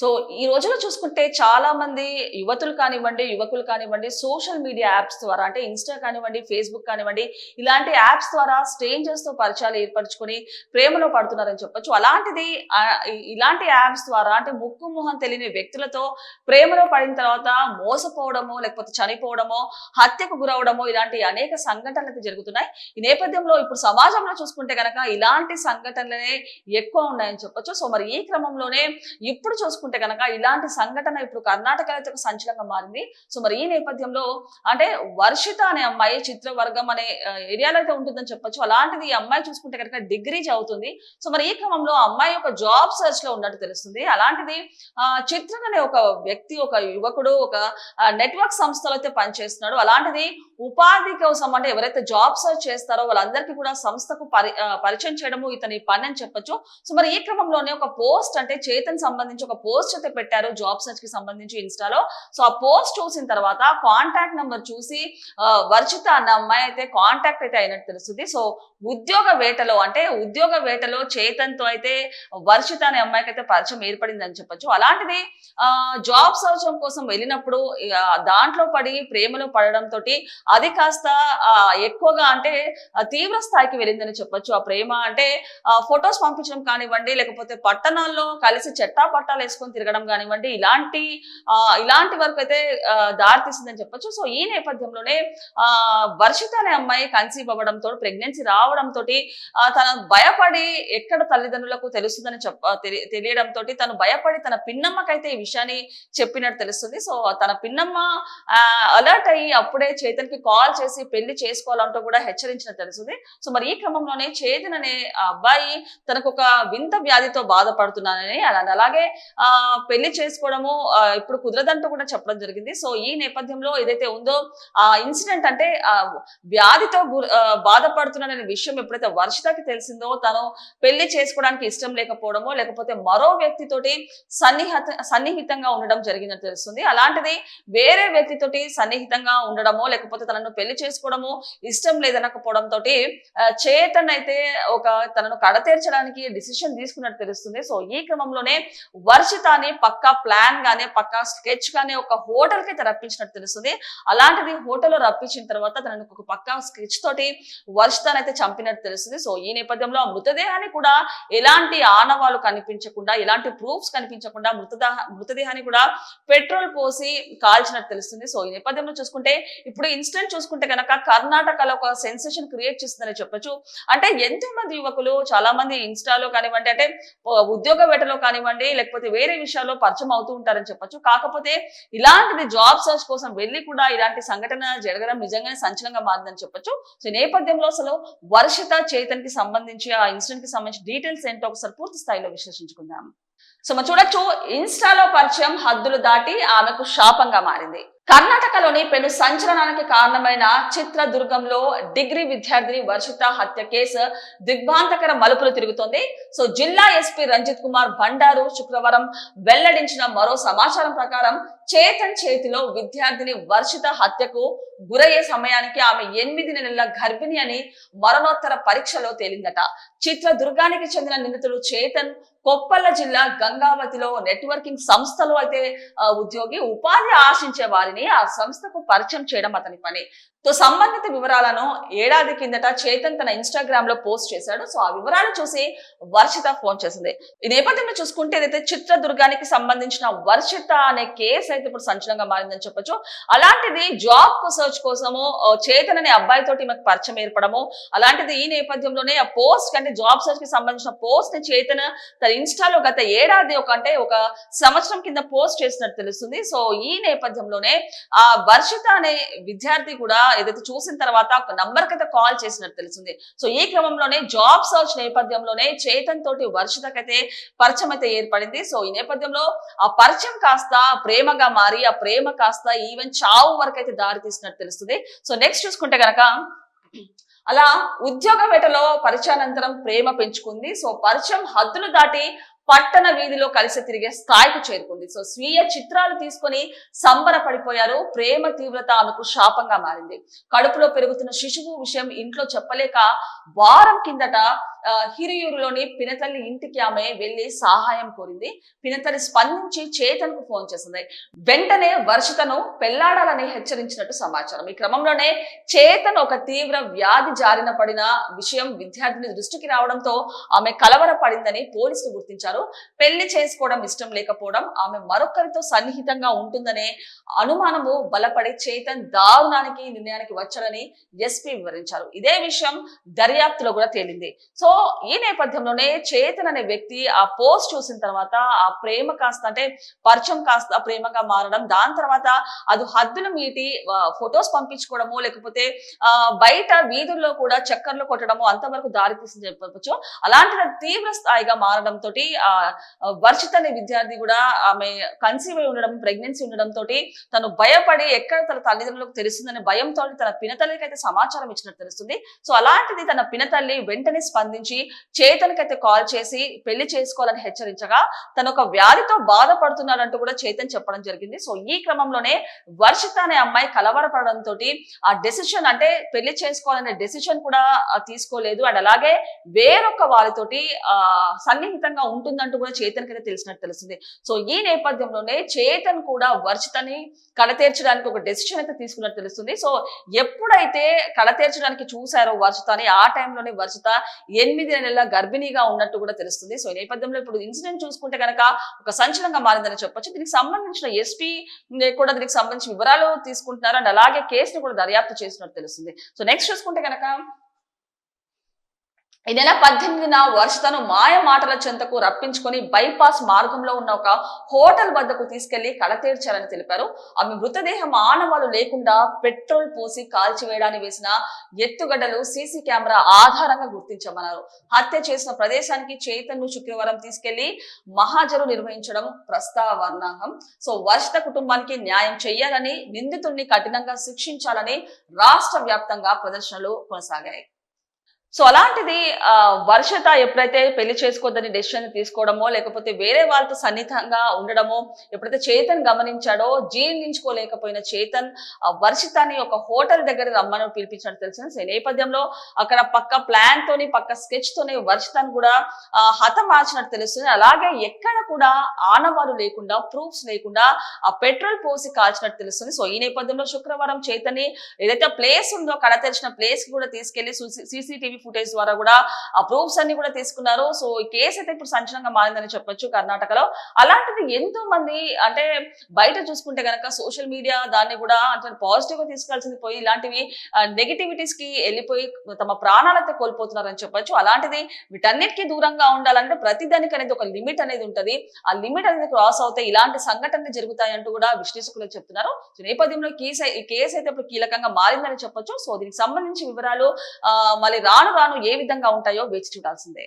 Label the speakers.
Speaker 1: So ఈ రోజులో చూసుకుంటే చాలా మంది యువతులు కానివ్వండి యువకులు కానివ్వండి సోషల్ మీడియా యాప్స్ ద్వారా అంటే ఇన్స్టా కానివ్వండి ఫేస్బుక్ కానివ్వండి ఇలాంటి యాప్స్ ద్వారా స్ట్రేంజర్స్తో పరిచయాలు ఏర్పరచుకొని ప్రేమలో పడుతున్నారని చెప్పొచ్చు. అలాంటిది ఇలాంటి యాప్స్ ద్వారా అంటే ముక్కు మొహం తెలియని వ్యక్తులతో ప్రేమలో పడిన తర్వాత మోసపోవడమో లేకపోతే చనిపోవడమో హత్యకు గురవడమో ఇలాంటి అనేక సంఘటనలు అయితే జరుగుతున్నాయి. ఈ నేపథ్యంలో ఇప్పుడు సమాజంలో చూసుకుంటే కనుక ఇలాంటి సంఘటనలనే ఎక్కువ ఉన్నాయని చెప్పొచ్చు. సో మరి ఈ క్రమంలోనే ఇప్పుడు చూసుకుంటే కనుక ఇలాంటి సంఘటన ఇప్పుడు కర్ణాటకలో అయితే ఒక సంచలనంగా మారింది. సో మరి ఈ నేపథ్యంలో అంటే వర్షిత అనే అమ్మాయి చిత్రవర్గం అనే ఏరియాలో అయితే ఉంటుందని చెప్పొచ్చు. అలాంటిది ఈ అమ్మాయి చూసుకుంటే కనుక డిగ్రీ చదువుతుంది. సో మరి ఈ క్రమంలో ఆ అమ్మాయి ఒక జాబ్ సర్చ్లో ఉన్నట్టు తెలుస్తుంది. అలాంటిది ఆ, చిత్రన్ అనే ఒక వ్యక్తి ఒక యువకుడు ఒక నెట్వర్క్ సంస్థలో అయితే పనిచేస్తున్నాడు. అలాంటిది ఉపాధి కోసం అంటే ఎవరైతే జాబ్ సర్చ్ చేస్తారో వాళ్ళందరికీ కూడా సంస్థకు పరి పరిచయం చేయడము ఇతని పని అని చెప్పొచ్చు. సో మరి ఈ క్రమంలోనే ఒక పోస్ట్ అంటే చేతన్ సంబంధించి ఒక పోస్ట్ అయితే పెట్టారు జాబ్ సర్చ్కి సంబంధించి ఇన్స్టాలో సో ఆ పోస్ట్ చూసిన తర్వాత కాంటాక్ట్ నెంబర్ చూసి వర్షిత అన్న అమ్మాయి అయితే కాంటాక్ట్ అయితే అయినట్టు తెలుస్తుంది. సో ఉద్యోగ వేటలో అంటే ఉద్యోగ వేటలో చేతన్తో అయితే వర్షిత అనే అమ్మాయికి అయితే పరిచయం ఏర్పడింది అని చెప్పొచ్చు. అలాంటిది జాబ్ సౌచం కోసం వెళ్ళినప్పుడు దాంట్లో పడి ప్రేమలో పడడం తోటి అది కాస్త ఎక్కువగా అంటే తీవ్ర స్థాయికి వెళ్ళిందని చెప్పొచ్చు. ఆ ప్రేమ అంటే ఫొటోస్ పంపించడం కానివ్వండి లేకపోతే పట్టణాల్లో కలిసి చెట్టా పట్టాలు వేసుకొని తిరగడం కానివ్వండి ఇలాంటి ఇలాంటి వరకు అయితే ఆ, దారి తీసిందని చెప్పొచ్చు. సో ఈ నేపథ్యంలోనే వర్షిత అనే అమ్మాయి కన్సీవ్ అవ్వడంతో ప్రెగ్నెన్సీ రావడంతో తను భయపడి ఎక్కడ తల్లిదండ్రులకు తెలుస్తుందని చెప్ప తెలియడంతో తను భయపడి తన పిన్నమ్మకైతే ఈ విషయాన్ని చెప్పినట్టు తెలుస్తుంది. సో తన పిన్నమ్మ అలర్ట్ అయ్యి అప్పుడే చేతన్కి కాల్ చేసి పెళ్ళి చేసుకోవాలంటూ కూడా హెచ్చరించినట్టు తెలుస్తుంది. సో మరి ఈ క్రమంలోనే చేతన్ అనే అబ్బాయి తనకు ఒక వింత వ్యాధితో బాధపడుతున్నానని అలా అలాగే ఆ పెళ్ళి చేసుకోవడము ఇప్పుడు కుదరదంటూ కూడా చెప్పడం జరిగింది. సో ఈ నేపథ్యంలో ఏదైతే ఉందో ఆ ఇన్సిడెంట్ అంటే వ్యాధితో గు- విషయం ఎప్పుడైతే వర్షితకి తెలిసిందో తను పెళ్ళి చేసుకోవడానికి ఇష్టం లేకపోవడమో లేకపోతే మరో వ్యక్తితోటి సన్నిహిత సన్నిహితంగా ఉండడం జరిగిందని తెలుస్తుంది. అలాంటిది వేరే వ్యక్తితోటి సన్నిహితంగా ఉండడమో లేకపోతే తనను పెళ్ళి చేసుకోవడము ఇష్టం లేదనకపోవడం తోటి చేతన్ అయితే ఒక తనను కడతీర్చడానికి డిసిషన్ తీసుకున్నట్టు తెలుస్తుంది. సో ఈ క్రమంలోనే వర్షితాని పక్కా ప్లాన్ గానే పక్కా స్కెచ్ గానే ఒక హోటల్కి అయితే రప్పించినట్టు తెలుస్తుంది. అలాంటిది హోటల్ రప్పించిన తర్వాత తనను ఒక పక్కా స్కెచ్ తోటి వర్షితాన్ని అయితే చంపినట్టు తెలుస్తుంది. సో ఈ నేపథ్యంలో ఆ మృతదేహాన్ని కూడా ఎలాంటి ఆనవాలు కనిపించకుండా ఎలాంటి ప్రూఫ్స్ కనిపించకుండా మృతదేహ మృతదేహాన్ని కూడా పెట్రోల్ పోసి కాల్చినట్టు తెలుస్తుంది. సో ఈ నేపథ్యంలో చూసుకుంటే ఇప్పుడు ఇన్స్టెంట్ చూసుకుంటే కనుక కర్ణాటకలో ఒక సెన్సేషన్ క్రియేట్ చేస్తుందని చెప్పొచ్చు. అంటే ఎంతో మంది యువకులు చాలా మంది ఇన్స్టాలో కానివ్వండి అంటే ఉద్యోగ వేటలో కానివ్వండి లేకపోతే వేరే విషయాల్లో పరిచయం అవుతూ ఉంటారని చెప్పొచ్చు. కాకపోతే ఇలాంటిది జాబ్ సర్చ్ కోసం వెళ్ళి కూడా ఇలాంటి సంఘటన జరగడం నిజంగానే సంచలనంగా మారిందని చెప్పొచ్చు. సో నేపథ్యంలో అసలు వర్షిత చేతన్కి సంబంధించి ఆ ఇన్సిడెంట్కి సంబంధించి డీటెయిల్స్ ఏంటో ఒకసారి పూర్తి స్థాయిలో విశ్లేషించుకుందాం. సో మనం చూడొచ్చు ఇన్స్టాలో పరిచయం హద్దులు దాటి ఆమెకు శాపంగా మారింది. కర్ణాటకలోని పెను సంచలనానికి కారణమైన చిత్రదుర్గంలో డిగ్రీ విద్యార్థిని వర్షిత హత్య కేసు దిగ్భాంతకర మలుపులు తిరుగుతోంది. సో జిల్లా ఎస్పీ రంజిత్ కుమార్ బండారు శుక్రవారం వెల్లడించిన మరో సమాచారం ప్రకారం చేతన్ చేతిలో విద్యార్థిని వర్షిత హత్యకు గురయ్యే సమయానికి ఆమె ఎనిమిది నెలల గర్భిణి అని మరణోత్తర పరీక్షలో తేలిందట. చిత్రదుర్గానికి చెందిన నిందితుడు చేతన్ కొప్పల్ల జిల్లా గంగావతిలో నెట్వర్కింగ్ సంస్థలో అయితే ఉద్యోగి ఉపాధి ఆశించే వారిని ఆ సంస్థకు పరిచయం చేయడం అతని పని. తో సంబంధిత వివరాలను ఏడాది కిందట చేతన్ తన ఇన్స్టాగ్రామ్లో పోస్ట్ చేశాడు. సో ఆ వివరాలు చూసి వర్షిత ఫోన్ చేసింది. ఈ నేపథ్యంలో చూసుకుంటే ఏదైతే చిత్రదుర్గానికి సంబంధించిన వర్షిత అనే కేసు అయితే ఇప్పుడు సంచలనంగా మారిందని చెప్పొచ్చు. అలాంటిది జాబ్ సర్చ్ కోసము చేతన్ అనే అబ్బాయి తోటి మాకు పరిచయం ఏర్పడము అలాంటిది ఈ నేపథ్యంలోనే ఆ పోస్ట్ అంటే జాబ్ సర్చ్కి సంబంధించిన పోస్ట్ని చేతన్ తన ఇన్స్టాలో గత ఏడాది ఒక అంటే ఒక సంవత్సరం కింద పోస్ట్ చేసినట్టు తెలుస్తుంది. సో ఈ నేపథ్యంలోనే ఆ వర్షిత అనే విద్యార్థి కూడా ఏదైతే చూసిన తర్వాత ఒక నంబర్ కాల్ చేసినట్టు తెలిసింది. సో ఈ క్రమంలోనే జాబ్ సర్చ్ నేపథ్యంలోనే చేతన్ తోటి వర్షితకైతే పరిచయం అయితే ఏర్పడింది. సో ఈ నేపథ్యంలో ఆ పరిచయం కాస్త ప్రేమగా మారి ఆ ప్రేమ కాస్త ఈవెన్ చావు వరకు అయితే దారి తీసినట్టు తెలుస్తుంది. సో నెక్స్ట్ చూసుకుంటే గనక అలా ఉద్యోగ వేటలో పరిచయానంతరం ప్రేమ పెంచుకుంది. సో పరిచయం హద్దులు దాటి పట్టణ వీధిలో కలిసి తిరిగే స్థాయికి చేరుకుంది. సో స్వీయ చిత్రాలు తీసుకొని సంబరపడిపోయారు. ప్రేమ తీవ్రత ఆమెకు శాపంగా మారింది. కడుపులో పెరుగుతున్న శిశువు విషయం ఇంట్లో చెప్పలేక వారం కిందట హిరియూరులోని పినతల్లి ఇంటికి ఆమె వెళ్ళి సహాయం కోరింది. పినతల్లి స్పందించి చేతన్కు ఫోన్ చేసింది. వెంటనే వర్షితను పెళ్ళాడాలని హెచ్చరించినట్టు సమాచారం. ఈ క్రమంలోనే చేతన్ ఒక తీవ్ర వ్యాధి జారిన పడిన విషయం విద్యార్థిని దృష్టికి రావడంతో ఆమె కలవరపడిందని పోలీసులు గుర్తించారు. పెళ్ళి చేసుకోవడం ఇష్టం లేకపోవడం ఆమె మరొకరితో సన్నిహితంగా ఉంటుందనే అనుమానము బలపడి చేతన్ దారుణానికి నిర్ణయానికి వచ్చారని ఎస్పీ వివరించారు. ఇదే విషయం దర్యాప్తులో కూడా తేలింది. సో ఈ నేపథ్యంలోనే చేతన్ అనే వ్యక్తి ఆ పోస్ట్ చూసిన తర్వాత ఆ ప్రేమ కాస్త అంటే పరిచయం కాస్త ప్రేమగా మారడం దాని తర్వాత అది హద్దులు మీటి ఫొటోస్ పంపించుకోవడము లేకపోతే ఆ బయట వీధుల్లో కూడా చక్కర్లు కొట్టడము అంతవరకు దారి తీసింది చెప్పవచ్చు. అలాంటి తీవ్ర స్థాయిగా మారడంతో ఆ వర్షిత్ అనే విద్యార్థి కూడా ఆమె కన్సీవ్ అయి ఉండడం ప్రెగ్నెన్సీ ఉండడం తోటి తను భయపడి ఎక్కడ తన తల్లిదండ్రులకు తెలుస్తుందనే భయంతో తన పినతల్లికి అయితే సమాచారం ఇచ్చినట్టు తెలుస్తుంది. సో అలాంటిది తన పినతల్లి వెంటనే స్పందించి చేతన్కైతే కాల్ చేసి పెళ్ళి చేసుకోవాలని హెచ్చరించగా తను ఒక వ్యాధితో బాధపడుతున్నాడంటూ కూడా చేతన్ చెప్పడం జరిగింది. సో ఈ క్రమంలోనే వర్షిత అనే అమ్మాయి కలవరపడంతో ఆ డెసిషన్ అంటే పెళ్ళి చేసుకోవాలనే డెసిషన్ కూడా తీసుకోలేదు. అండ్ అలాగే వేరొక వారితోటి ఆ సన్నిహితంగా ఉంటుందంటూ కూడా చేతన్ తెలిసినట్టు తెలుస్తుంది. సో ఈ నేపథ్యంలోనే చేతన్ కూడా వర్షితని కడతీర్చడానికి ఒక డెసిషన్ అయితే తీసుకున్నట్టు తెలుస్తుంది. సో ఎప్పుడైతే కడతీర్చడానికి చూశారో వర్షితని ఆ టైంలోనే వర్షిత ఎనిమిది నెలల గర్భిణీగా ఉన్నట్టు కూడా తెలుస్తుంది. సో ఈ నేపథ్యంలో ఇప్పుడు ఇన్సిడెంట్ చూసుకుంటే కనుక ఒక సంచలనంగా మారిందని చెప్పొచ్చు. దీనికి సంబంధించిన ఎస్పీ కూడా దీనికి సంబంధించిన వివరాలు తీసుకుంటున్నారు. అండ్ అలాగే కేసును కూడా దర్యాప్తు చేసినట్టు తెలుస్తుంది. సో నెక్స్ట్ చూసుకుంటే కనుక ఈ నెల పద్దెనిమిదిన వర్షతను మాయ మాటల చెంతకు రప్పించుకొని బైపాస్ మార్గంలో ఉన్న ఒక హోటల్ వద్దకు తీసుకెళ్ళి కడతీర్చారని తెలిపారు. ఆమె మృతదేహం ఆనవాలు లేకుండా పెట్రోల్ పోసి కాల్చివేయడానికి వేసిన ఎత్తుగడ్డలు సీసీ కెమెరా ఆధారంగా గుర్తించమన్నారు. హత్య చేసిన ప్రదేశానికి చైతన్ను శుక్రవారం తీసుకెళ్ళి మహాజరు నిర్వహించడం ప్రస్తావర్ణాహం సో వర్షిత కుటుంబానికి న్యాయం చేయాలని నిందితుడిని కఠినంగా శిక్షించాలని రాష్ట్ర వ్యాప్తంగా ప్రదర్శనలు కొనసాగాయి. సో అలాంటిది వర్షత ఎప్పుడైతే పెళ్ళి చేసుకోవద్దని డెసిషన్ తీసుకోవడమో లేకపోతే వేరే వాళ్ళతో సన్నిహితంగా ఉండడమో ఎప్పుడైతే చేతన్ గమనించాడో జీర్ణించుకోలేకపోయిన చేతన్ వర్షితని వర్షితాన్ని ఒక హోటల్ దగ్గర రమ్మని పిలిపించినట్టు తెలిసిన ఈ నేపథ్యంలో అక్కడ పక్క ప్లాన్ తోని పక్క స్కెచ్ తోని వర్షితను కూడా హతమార్చినట్టు తెలుస్తుంది. అలాగే ఎక్కడ కూడా ఆనవాలు లేకుండా ప్రూఫ్స్ లేకుండా ఆ పెట్రోల్ పోసి కాల్చినట్టు తెలుస్తుంది. సో ఈ నేపథ్యంలో శుక్రవారం చేతని ఏదైతే ప్లేస్ ఉందో కడ తెరిచిన ప్లేస్ కూడా తీసుకెళ్ళి సీసీటీవీ ఫుటేజ్ ద్వారా కూడా ఆ ప్రూఫ్స్ అన్ని కూడా తీసుకున్నారు. సో ఈ కేసు అయితే ఇప్పుడు సంచలనంగా మారిందని చెప్పొచ్చు కర్ణాటకలో. అలాంటిది ఎంతో మంది అంటే బయట చూసుకుంటే గనక సోషల్ మీడియా దాన్ని కూడా అంటే పాజిటివ్గా తీసుకోవాల్సింది పోయి ఇలాంటివి నెగిటివిటీస్కి వెళ్ళిపోయి తమ ప్రాణాలైతే కోల్పోతున్నారని చెప్పొచ్చు. అలాంటిది వీటన్నిటికీ దూరంగా ఉండాలంటే ప్రతి దానికి అనేది ఒక లిమిట్ అనేది ఉంటుంది. ఆ లిమిట్ అనేది క్రాస్ అవుతే ఇలాంటి సంఘటనలు జరుగుతాయంటూ కూడా విశ్లేషకులు చెప్తున్నారు. సో నేపథ్యంలో కేసు కేసు అయితే ఇప్పుడు కీలకంగా మారిందని చెప్పొచ్చు. సో దీనికి సంబంధించి వివరాలు మళ్ళీ రాను రాను రాను ఏ విధంగా ఉంటాయో వేచి చూడాల్సిందే.